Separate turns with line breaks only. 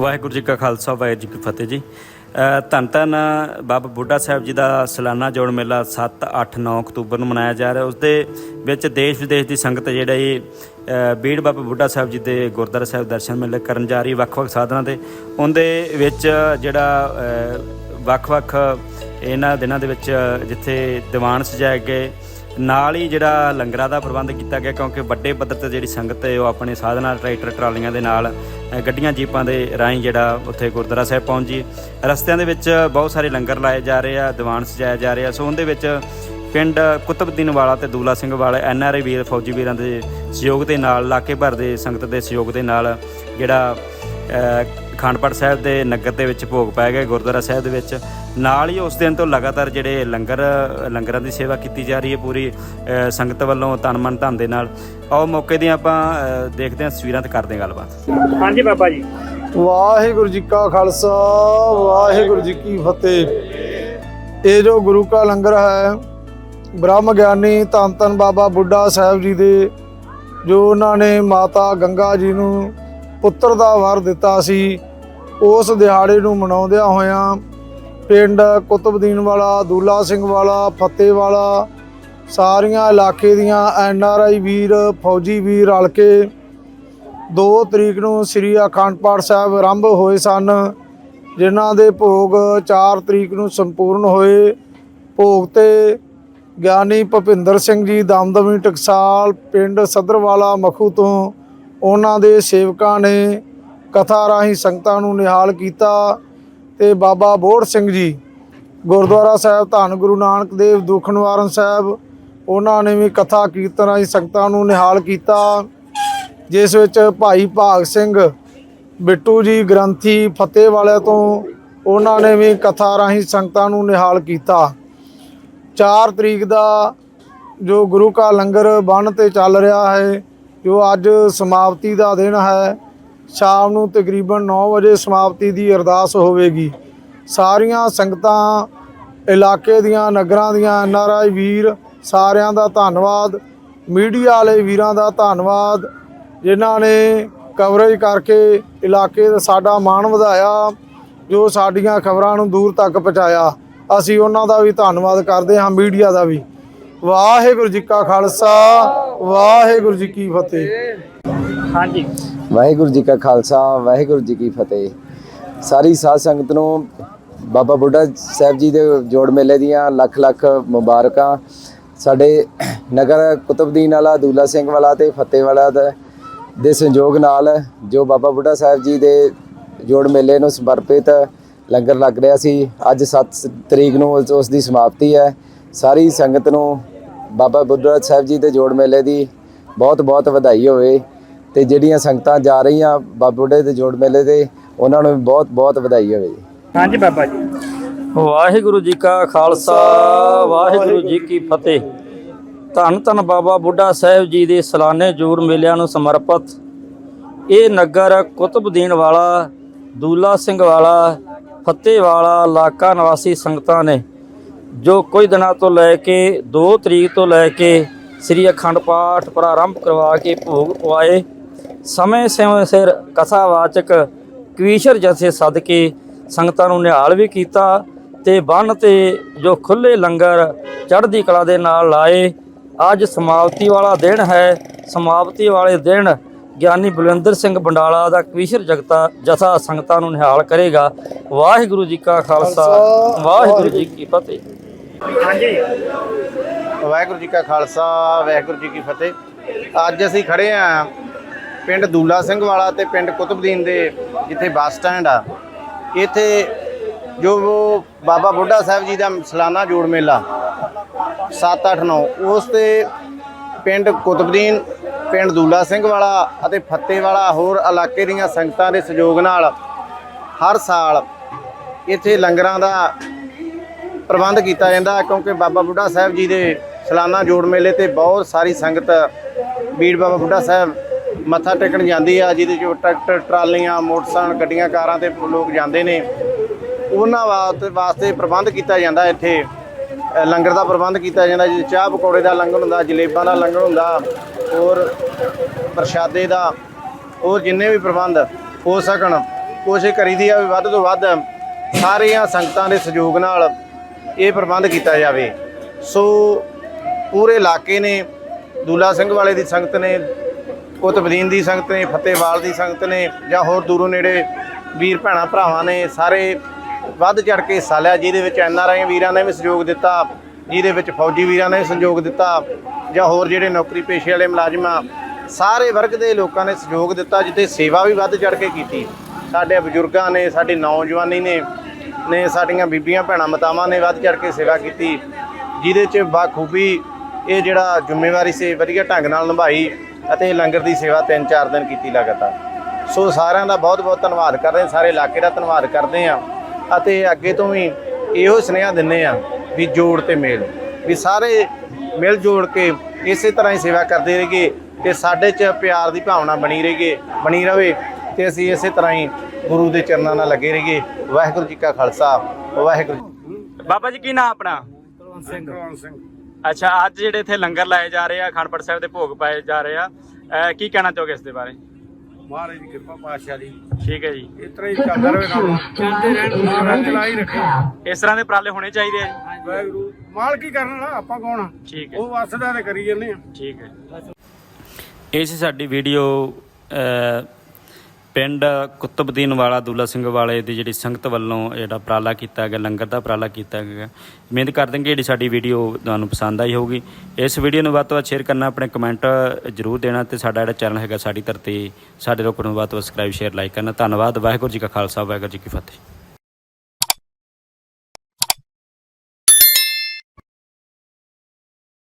ਵਾਹਿਗੁਰੂ ਜੀ ਕਾ ਖਾਲਸਾ, ਵਾਹਿਗੁਰੂ ਜੀ ਕੀ ਫਤਿਹ ਜੀ। ਧੰਨ ਧੰਨ ਬਾਬਾ ਬੁੱਢਾ ਸਾਹਿਬ ਜੀ ਦਾ ਸਾਲਾਨਾ ਜੋੜ ਮੇਲਾ 7 8 9 ਅਕਤੂਬਰ ਨੂੰ ਮਨਾਇਆ ਜਾ ਰਿਹਾ। ਉਸ ਦੇ ਵਿੱਚ ਦੇਸ਼ ਵਿਦੇਸ਼ ਦੀ ਸੰਗਤ ਜਿਹੜਾ ਇਹ ਬੀੜ ਬਾਬਾ ਬੁੱਢਾ ਸਾਹਿਬ ਜੀ ਦੇ ਗੁਰਦੁਆਰਾ ਸਾਹਿਬ ਦਰਸ਼ਨ ਮੇਲੇ ਕਰਨ ਜਾ ਰਹੀ, ਵੱਖ-ਵੱਖ ਸਾਧਨਾਂ ਦੇ ਉਹਦੇ ਵਿੱਚ ਜਿਹੜਾ ਵੱਖ-ਵੱਖ ਇਹਨਾਂ ਦਿਨਾਂ ਦੇ ਵਿੱਚ ਜਿੱਥੇ ਦੀਵਾਨ ਸਜਾਏ ਗਏ ਨਾਲ ਹੀ ਜਿਹੜਾ ਲੰਗਰਾਂ ਦਾ ਪ੍ਰਬੰਧ ਕੀਤਾ ਗਿਆ, ਕਿਉਂਕਿ ਵੱਡੇ ਪੱਧਰ ਤੇ ਜਿਹੜੀ ਸੰਗਤ ਹੈ, ਉਹ ਆਪਣੇ ਸਾਧਨਾਂ ਟਰੈਕਟਰ, ਟਰਾਲੀਆਂ ਦੇ ਨਾਲ ਗੱਡੀਆਂ, ਜੀਪਾਂ ਦੇ ਰਾਹੀਂ ਜਿਹੜਾ ਉੱਥੇ ਗੁਰਦੁਆਰਾ ਸਾਹਿਬ ਪਹੁੰਚੀ ਰਸਤਿਆਂ ਦੇ ਵਿੱਚ ਬਹੁਤ ਸਾਰੇ ਲੰਗਰ ਲਾਏ ਜਾ ਰਹੇ ਆ, ਦੀਵਾਨ ਸਜਾਇਆ ਜਾ ਰਿਹਾ। ਸੋ ਉਹਦੇ ਵਿੱਚ ਪਿੰਡ ਕੁਤਬਦੀਨ ਵਾਲਾ ਤੇ ਦੂਲਾ ਸਿੰਘ ਵਾਲਾ, ਐਨ ਆਰ ਆਈ ਵੀਰ, ਫੌਜੀ ਵੀਰਾਂ ਦੇ ਸਹਿਯੋਗ ਦੇ ਨਾਲ ਇਲਾਕੇ ਭਰ ਦੇ ਸੰਗਤ ਦੇ ਸਹਿਯੋਗ ਦੇ ਨਾਲ ਜਿਹੜਾ ਅਖੰਡ ਸਾਹਿਬ ਦੇ ਨਗਰ ਦੇ ਵਿੱਚ ਭੋਗ ਪੈ ਗਏ ਗੁਰਦੁਆਰਾ ਸਾਹਿਬ ਦੇ ਵਿੱਚ। ਨਾਲ ਹੀ ਉਸ ਦਿਨ ਤੋਂ ਲਗਾਤਾਰ ਜਿਹੜੇ ਲੰਗਰ ਲੰਗਰਾਂ ਦੀ ਸੇਵਾ ਕੀਤੀ ਜਾ ਰਹੀ ਹੈ ਪੂਰੀ ਸੰਗਤ ਵੱਲੋਂ ਤਨ ਮਨ ਧਨ ਦੇ ਨਾਲ। ਆਓ ਮੌਕੇ ਦੀ ਆਪਾਂ ਦੇਖਦੇ ਹਾਂ ਤਸਵੀਰਾਂ ਤੇ ਕਰਦੇ ਹਾਂ ਗੱਲਬਾਤ।
ਹਾਂਜੀ ਬਾਬਾ ਜੀ।
ਵਾਹਿਗੁਰੂ ਜੀ ਕਾ ਖਾਲਸਾ ਵਾਹਿਗੁਰੂ ਜੀ ਕੀ ਫਤਿਹ। ਇਹ ਜੋ ਗੁਰੂ ਕਾ ਲੰਗਰ ਹੈ ਬ੍ਰਹਮ ਗਿਆਨੀ ਧੰਨ ਧੰਨ ਬਾਬਾ ਬੁੱਢਾ ਸਾਹਿਬ ਜੀ ਦੇ ਜੋ ਉਹਨਾਂ ਨੇ ਮਾਤਾ ਗੰਗਾ ਜੀ ਨੂੰ ਪੁੱਤਰ ਦਾ ਵਰ ਦਿੱਤਾ ਸੀ। ਉਸ ਦਿਹਾੜੇ ਨੂੰ ਮਨਾਉਂਦਿਆਂ ਹੋਇਆਂ ਪਿੰਡ ਕੁਤਬਦੀਨ ਵਾਲਾ, ਦੂਲਾ ਸਿੰਘ ਵਾਲਾ, ਫਤਿਹ ਵਾਲਾ, ਸਾਰੀਆਂ ਇਲਾਕੇ ਦੀਆਂ ਐਨ ਆਰ ਆਈ ਵੀਰ, ਫੌਜੀ ਵੀਰ ਰਲ ਕੇ 2 ਤਰੀਕ ਨੂੰ ਸ੍ਰੀ ਅਖੰਡ ਪਾਠ ਸਾਹਿਬ ਆਰੰਭ ਹੋਏ ਸਨ, ਜਿਨ੍ਹਾਂ ਦੇ ਭੋਗ 4 ਤਰੀਕ ਨੂੰ ਸੰਪੂਰਨ ਹੋਏ। ਭੋਗ ਤੇ ਗਿਆਨੀ ਭੁਪਿੰਦਰ ਸਿੰਘ ਜੀ ਦਮਦਮੀ ਟਕਸਾਲ, ਪਿੰਡ ਸਦਰਵਾਲਾ ਮਖੂ ਤੋਂ ਉਹਨਾਂ ਦੇ ਸੇਵਕਾਂ ਨੇ ਕਥਾ ਰਾਹੀਂ ਸੰਗਤਾਂ ਨੂੰ ਨਿਹਾਲ ਕੀਤਾ ਤੇ ਬਾਬਾ ਬੋੜ ਸਿੰਘ ਜੀ, ਗੁਰਦੁਆਰਾ ਸਾਹਿਬ ਧੰਨ ਗੁਰੂ ਨਾਨਕ ਦੇਵ, ਦੁੱਖ ਨਿਵਾਰਨ ਸਾਹਿਬ, ਉਹਨਾਂ ਨੇ ਵੀ ਕਥਾ ਕੀਰਤਨ ਰਾਹੀਂ ਸੰਗਤਾਂ ਨੂੰ ਨਿਹਾਲ ਕੀਤਾ, ਜਿਸ ਵਿੱਚ ਭਾਈ ਭਾਗ ਸਿੰਘ, ਬਿੱਟੂ ਜੀ ਗ੍ਰੰਥੀ ਫਤਿਹ ਵਾਲਿਆਂ ਤੋਂ ਉਹਨਾਂ ਨੇ ਵੀ ਕਥਾ ਰਾਹੀਂ ਸੰਗਤਾਂ ਨੂੰ ਨਿਹਾਲ ਕੀਤਾ। 4 ਤਰੀਕ ਦਾ ਜੋ ਗੁਰੂ ਕਾ ਲੰਗਰ ਬੰਨ ਤੇ ਚੱਲ ਰਿਹਾ ਹੈ, ਜੋ ਅੱਜ ਸਮਾਪਤੀ ਦਾ ਦਿਨ ਹੈ ਸ਼ਾਮ ਨੂੰ ਤਕਰੀਬਨ 9 ਵਜੇ ਸਮਾਪਤੀ ਦੀ ਅਰਦਾਸ ਹੋਵੇਗੀ। ਸਾਰੀਆਂ ਸੰਗਤਾਂ, ਇਲਾਕੇ ਦੀਆਂ, ਨਗਰਾਂ ਦੀਆਂ ਐੱਨ ਆਰ ਆਈ ਵੀਰ, ਸਾਰਿਆਂ ਦਾ ਧੰਨਵਾਦ। ਮੀਡੀਆ ਵਾਲੇ ਵੀਰਾਂ ਦਾ ਧੰਨਵਾਦ। ਜਿਨ੍ਹਾਂ ਨੇ ਕਵਰੇਜ ਕਰਕੇ ਇਲਾਕੇ ਦਾ ਸਾਡਾ ਮਾਣ ਵਧਾਇਆ, ਜੋ ਸਾਡੀਆਂ ਖਬਰਾਂ ਨੂੰ ਦੂਰ ਤੱਕ ਪਹੁੰਚਾਇਆ। ਅਸੀਂ ਉਹਨਾਂ ਦਾ ਵੀ ਧੰਨਵਾਦ ਕਰਦੇ ਹਾਂ, ਮੀਡੀਆ ਦਾ ਵੀ। ਵਾਹਿਗੁਰੂ ਜੀ ਕਾ ਖਾਲਸਾ, ਵਾਹਿਗੁਰੂ ਜੀ ਕੀ ਫਤਿਹ।
ਹਾਂਜੀ।
ਵਾਹਿਗੁਰੂ ਜੀ ਕਾ ਖਾਲਸਾ, ਵਾਹਿਗੁਰੂ ਜੀ ਕੀ ਫਤਿਹ। ਸਾਰੀ ਸਾਧ ਸੰਗਤ ਨੂੰ ਬਾਬਾ ਬੁੱਢਾ ਸਾਹਿਬ ਜੀ ਦੇ ਜੋੜ ਮੇਲੇ ਦੀਆਂ ਲੱਖ ਲੱਖ ਮੁਬਾਰਕਾਂ। ਸਾਡੇ ਨਗਰ ਕੁਤਬਦੀਨ ਵਾਲਾ, ਦੂਲਾ ਸਿੰਘ ਵਾਲਾ ਤੇ ਫਤਿਹ ਵਾਲਾ ਦੇ ਸੰਯੋਗ ਨਾਲ ਜੋ ਬਾਬਾ ਬੁੱਢਾ ਸਾਹਿਬ ਜੀ ਦੇ ਜੋੜ ਮੇਲੇ ਨੂੰ ਸਮਰਪਿਤ ਲੰਗਰ ਲੱਗ ਰਿਹਾ ਸੀ, ਅੱਜ 7 ਤਰੀਕ ਨੂੰ ਉਸ ਦੀ ਸਮਾਪਤੀ ਹੈ। ਸਾਰੀ ਸੰਗਤ ਨੂੰ ਬਾਬਾ ਬੁੱਢਾ ਸਾਹਿਬ ਜੀ ਦੇ ਜੋੜ ਮੇਲੇ ਦੀ ਬਹੁਤ ਬਹੁਤ ਵਧਾਈ ਹੋਵੇ। ਤੇ ਜਿਹੜੀਆਂ ਸੰਗਤਾਂ ਜਾ ਰਹੀਆਂ ਬਾਬਾ ਬੁੱਢੇ ਦੇ ਜੋੜ ਮੇਲੇ ਤੇ ਉਹਨਾਂ ਨੂੰ ਵੀ ਬਹੁਤ ਬਹੁਤ ਵਧਾਈ ਹੋਵੇ ਜੀ।
ਹਾਂਜੀ ਬਾਬਾ ਜੀ।
ਵਾਹਿਗੁਰੂ ਜੀ ਕਾ ਖਾਲਸਾ ਵਾਹਿਗੁਰੂ ਜੀ ਕੀ ਫਤਿਹ। ਧੰਨ ਧੰਨ ਬਾਬਾ ਬੁੱਢਾ ਸਾਹਿਬ ਜੀ ਦੇ ਸਾਲਾਨੇ ਜੋੜ ਮੇਲਿਆਂ ਨੂੰ ਸਮਰਪਿਤ। ਇਹ ਨਗਰ ਕੁਤਬਦੀਨ ਵਾਲਾ ਦੂਲਾ ਸਿੰਘ ਵਾਲਾ ਫਤਿਹ ਵਾਲਾ ਇਲਾਕਾ ਨਿਵਾਸੀ ਸੰਗਤਾਂ ਨੇ ਜੋ ਕੁਝ ਦਿਨਾਂ ਤੋਂ ਲੈ ਕੇ 2 ਤਰੀਕ ਤੋਂ ਲੈ ਕੇ ਸ੍ਰੀ ਅਖੰਡ ਪਾਠ ਪ੍ਰਾਰੰਭ ਕਰਵਾ ਕੇ ਭੋਗ ਪਵਾਏ। ਸਮੇਂ ਸਮੇਂ ਸਿਰ ਕਥਾਵਾਚਕ ਕਵੀਸ਼ਰ ਜਥੇ ਸੱਦ ਕੇ ਸੰਗਤਾਂ ਨੂੰ ਨਿਹਾਲ ਵੀ ਕੀਤਾ ਤੇ ਬੰਨ ਤੇ ਜੋ ਖੁੱਲੇ ਲੰਗਰ ਚੜ੍ਹਦੀ ਕਲਾ ਦੇ ਨਾਲ ਲਾਏ। ਅੱਜ ਸਮਾਪਤੀ ਵਾਲਾ ਦਿਨ ਹੈ। ਸਮਾਪਤੀ ਵਾਲੇ ਦਿਨ ਗਿਆਨੀ ਬਲਵਿੰਦਰ ਸਿੰਘ ਬੰਡਾਲਾ ਦਾ ਕਵੀਸ਼ਰ ਜਗਤਾ ਜਥਾ ਸੰਗਤਾਂ ਨੂੰ ਨਿਹਾਲ ਕਰੇਗਾ। ਵਾਹਿਗੁਰੂ ਜੀ ਕਾ ਖਾਲਸਾ। ਵਾਹਿਗੁਰੂ ਜੀ ਕੀ ਫਤਿਹ।
ਹਾਂਜੀ।
ਵਾਹਿਗੁਰੂ ਜੀ ਕਾ ਖਾਲਸਾ ਵਾਹਿਗੁਰੂ ਜੀ ਕੀ ਫਤਿਹ। ਅੱਜ ਅਸੀਂ ਖੜੇ ਆ ਪਿੰਡ ਦੂਲਾ ਸਿੰਘ ਵਾਲਾ ਤੇ ਪਿੰਡ ਕੁਤਬਦੀਨ ਦੇ ਜਿੱਥੇ ਬੱਸ ਸਟੈਂਡ ਆ। ਇੱਥੇ ਜੋ ਉਹ ਬਾਬਾ ਬੁੱਢਾ ਸਾਹਿਬ ਜੀ ਦਾ ਸਲਾਨਾ ਜੋੜ ਮੇਲਾ 7 8 9 ਉਸ ਤੇ ਪਿੰਡ ਕੁਤਬਦੀਨ, ਪਿੰਡ ਦੂਲਾ ਸਿੰਘ ਵਾਲਾ ਅਤੇ ਫੱਤੇ ਵਾਲਾ ਹੋਰ ਇਲਾਕੇ ਦੀਆਂ ਸੰਗਤਾਂ ਦੇ ਸਹਿਯੋਗ ਨਾਲ ਹਰ ਸਾਲ ਇੱਥੇ ਲੰਗਰਾਂ ਦਾ ਪ੍ਰਬੰਧ ਕੀਤਾ ਜਾਂਦਾ ਕਿਉਂਕਿ ਬਾਬਾ ਬੁੱਢਾ ਸਾਹਿਬ ਜੀ ਦੇ ਸਲਾਨਾ ਜੋੜ ਮੇਲੇ ਤੇ ਬਹੁਤ ਸਾਰੀ ਸੰਗਤ ਬੀੜ ਬਾਬਾ ਬੁੱਢਾ ਸਾਹਿਬ ਮੱਥਾ ਟੇਕਣ ਜਾਂਦੀ ਆ, ਜਿਹਦੇ ਚ ਟਰੈਕਟਰ, ਟਰਾਲੀਆਂ, ਮੋਟਰਸਾਈਕਲ, ਗੱਡੀਆਂ, ਕਾਰਾਂ ਤੇ ਲੋਕ ਜਾਂਦੇ ਨੇ। ਉਹਨਾਂ ਵਾਸਤੇ ਵਾਸਤੇ ਪ੍ਰਬੰਧ ਕੀਤਾ ਜਾਂਦਾ ਇੱਥੇ। ਲੰਗਰ ਦਾ ਪ੍ਰਬੰਧ ਕੀਤਾ ਜਾਂਦਾ ਜਿਵੇਂ ਚਾਹ ਪਕੌੜੇ ਦਾ ਲੰਗਰ ਹੁੰਦਾ, ਜਲੇਬਾਂ ਦਾ ਲੰਗਰ ਹੁੰਦਾ, ਹੋਰ ਪ੍ਰਸ਼ਾਦੇ ਦਾ, ਹੋਰ ਜਿੰਨੇ ਵੀ ਪ੍ਰਬੰਧ ਹੋ ਸਕਣ, ਕੋਸ਼ਿਸ਼ ਕਰੀਦੀ ਆ ਵੀ ਵੱਧ ਤੋਂ ਵੱਧ ਸਾਰੀਆਂ ਸੰਗਤਾਂ ਦੇ ਸਹਿਯੋਗ ਨਾਲ ਇਹ ਪ੍ਰਬੰਧ ਕੀਤਾ ਜਾਵੇ। ਸੋ, ਪੂਰੇ ਇਲਾਕੇ ਨੇ, ਦੂਲਾ ਸਿੰਘ ਵਾਲੇ ਦੀ ਸੰਗਤ ਨੇ ਕੁਤਬਦੀਨ ਦੀ ਸੰਗਤ ਨੇ, ਫਤਿਹਵਾਲ ਦੀ ਸੰਗਤ ਨੇ ਜਾਂ ਹੋਰ ਦੂਰੋਂ ਨੇੜੇ ਵੀਰ ਭੈਣਾਂ ਭਰਾਵਾਂ ਨੇ ਸਾਰੇ ਵੱਧ ਚੜ ਕੇ ਹਿੱਸਾ ਲਿਆ, ਜਿਹਦੇ ਵਿੱਚ ਐਨ ਆਰ ਆਈ ਵੀਰਾਂ ਨੇ ਵੀ ਸਹਿਯੋਗ ਦਿੱਤਾ, ਜਿਹਦੇ ਵਿੱਚ ਫੌਜੀ ਵੀਰਾਂ ਨੇ ਸਹਿਯੋਗ ਦਿੱਤਾ ਜਾਂ ਹੋਰ ਜਿਹੜੇ ਨੌਕਰੀ ਪੇਸ਼ੇ ਵਾਲੇ ਮੁਲਾਜ਼ਮ ਆ, ਸਾਰੇ ਵਰਗ ਦੇ ਲੋਕਾਂ ਨੇ ਸਹਿਯੋਗ ਦਿੱਤਾ, ਜਿੱਥੇ ਸੇਵਾ ਵੀ ਵੱਧ ਚੜ ਕੇ ਕੀਤੀ। ਸਾਡੇ ਬਜ਼ੁਰਗਾਂ ਨੇ, ਸਾਡੀ ਨੌਜਵਾਨੀ ਨੇ ਨੇ ਸਾਡੀਆਂ ਬੀਬੀਆਂ ਭੈਣਾਂ ਮਾਤਾਵਾਂ ਨੇ ਵੱਧ ਚੜ ਕੇ ਸੇਵਾ ਕੀਤੀ, ਜਿਹਦੇ 'ਚ ਬਾਖੂਬੀ ਇਹ ਜਿਹੜਾ ਜ਼ਿੰਮੇਵਾਰੀ ਸੀ, ਵਧੀਆ ਢੰਗ ਨਾਲ ਨਿਭਾਈ। ਅਤੇ ਲੰਗਰ ਦੀ ਸੇਵਾ 3-4 ਦਿਨ ਕੀਤੀ ਲਗਾਤਾਰ। ਸੋ ਸਾਰਿਆਂ ਦਾ ਬਹੁਤ-ਬਹੁਤ ਧੰਨਵਾਦ ਕਰਦੇ ਹਾਂ ਸਾਰੇ ਇਲਾਕੇ ਦਾ ਧੰਨਵਾਦ ਕਰਦੇ ਹਾਂ ਅਤੇ ਅੱਗੇ ਤੋਂ ਵੀ ਇਹੋ ਸੁਨੇਹਾ ਦਿੰਨੇ ਆ ਵੀ ਜੋੜ ਤੇ ਮੇਲ ਵੀ ਸਾਰੇ ਮਿਲ ਜੋੜ ਕੇ ਇਸੇ ਤਰ੍ਹਾਂ ਹੀ ਸੇਵਾ ਕਰਦੇ ਰਹੀਏ ਤੇ ਸਾਡੇ 'ਚ ਪਿਆਰ ਦੀ ਭਾਵਨਾ ਬਣੀ ਰਹੀਏ ਬਣੀ ਰਵੇ ਤੇ ਅਸੀਂ ਇਸੇ ਤਰ੍ਹਾਂ ਹੀ ਗੁਰੂ ਦੇ ਚਰਨਾਂ ਨਾਲ ਲੱਗੇ ਰਹੀਏ। ਵਾਹਿਗੁਰੂ ਜੀ ਕਾ ਖਾਲਸਾ ਵਾਹਿਗੁਰੂ
ਬਾਬਾ ਜੀ ਕੀ ਨਾਮ ਆਪਣਾ? ਅੱਛਾ ਅੱਜ ਜਿਹੜੇ ਇੱਥੇ ਲੰਗਰ ਲਾਏ ਜਾ ਰਹੇ ਆ ਖੰਡਪੜ ਸਾਹਿਬ ਦੇ ਭੋਗ ਪਾਏ ਜਾ ਰਹੇ ਆ ਕੀ ਕਹਿਣਾ ਚਾਹੋਗੇ ਇਸ ਦੇ ਬਾਰੇ?
ਮਹਾਰਾਜ ਦੀ ਕਿਰਪਾ ਪਾਤਸ਼ਾਹ ਦੀ।
ਠੀਕ ਹੈ ਜੀ।
ਇਸ ਤਰ੍ਹਾਂ ਹੀ ਚੱਲਦਾ ਰਹੇ ਕੰਮ ਚੱਲਦੇ ਰਹਿਣ ਮਹਾਰਾਜ ਚਲਾਈ ਰੱਖੇ।
ਇਸ ਤਰ੍ਹਾਂ ਦੇ ਉਪਰਾਲੇ ਹੋਣੇ ਚਾਹੀਦੇ ਆ ਜੀ।
ਵਾਹਿਗੁਰੂ। ਮਾਲਕ ਹੀ ਕਰਨਾ ਆਪਾਂ ਕੌਣ ਆ?
ਠੀਕ ਹੈ।
ਉਹ ਵਸਦਾ ਤੇ ਕਰੀ ਜਾਂਦੇ ਆ।
ਠੀਕ ਹੈ। ਇਹ ਸੀ ਸਾਡੀ ਵੀਡੀਓ ਅ, ਪਿੰਡ ਕੁਤਬਦੀਨ ਵਾਲਾ ਦੁੱਲਾ ਸਿੰਘ ਵਾਲੇ ਦੀ ਜਿਹੜੀ ਸੰਗਤ ਵੱਲੋਂ ਜਿਹੜਾ ਉਪਰਾਲਾ ਕੀਤਾ ਗਿਆ, ਲੰਗਰ ਦਾ ਉਪਰਾਲਾ ਕੀਤਾ ਗਿਆ। ਉਮੀਦ ਕਰਦੇ ਹਾਂ ਕਿ ਜਿਹੜੀ ਸਾਡੀ ਵੀਡੀਓ ਤੁਹਾਨੂੰ ਪਸੰਦ ਆਈ ਹੋਊਗੀ। ਇਸ ਵੀਡੀਓ ਨੂੰ ਵੱਧ ਤੋਂ ਵੱਧ ਸ਼ੇਅਰ ਕਰਨਾ, ਆਪਣੇ ਕਮੈਂਟ ਜਰੂਰ ਦੇਣਾ ਤੇ ਸਾਡਾ ਜਿਹੜਾ ਚੈਨਲ ਹੈਗਾ ਸਾਡੀ ਧਰਤੀ, ਸਾਡੇ ਲੋਕਾਂ ਨੂੰ ਵੱਧ ਤੋਂ ਵੱਧ ਸਬਸਕ੍ਰਾਈਬ ਸ਼ੇਅਰ ਲਾਈਕ ਕਰਨਾ। ਧੰਨਵਾਦ, ਵਾਹਿਗੁਰੂ ਜੀ ਕਾ ਖਾਲਸਾ, ਵਾਹਿਗੁਰੂ ਜੀ ਕੀ ਫਤਿਹ।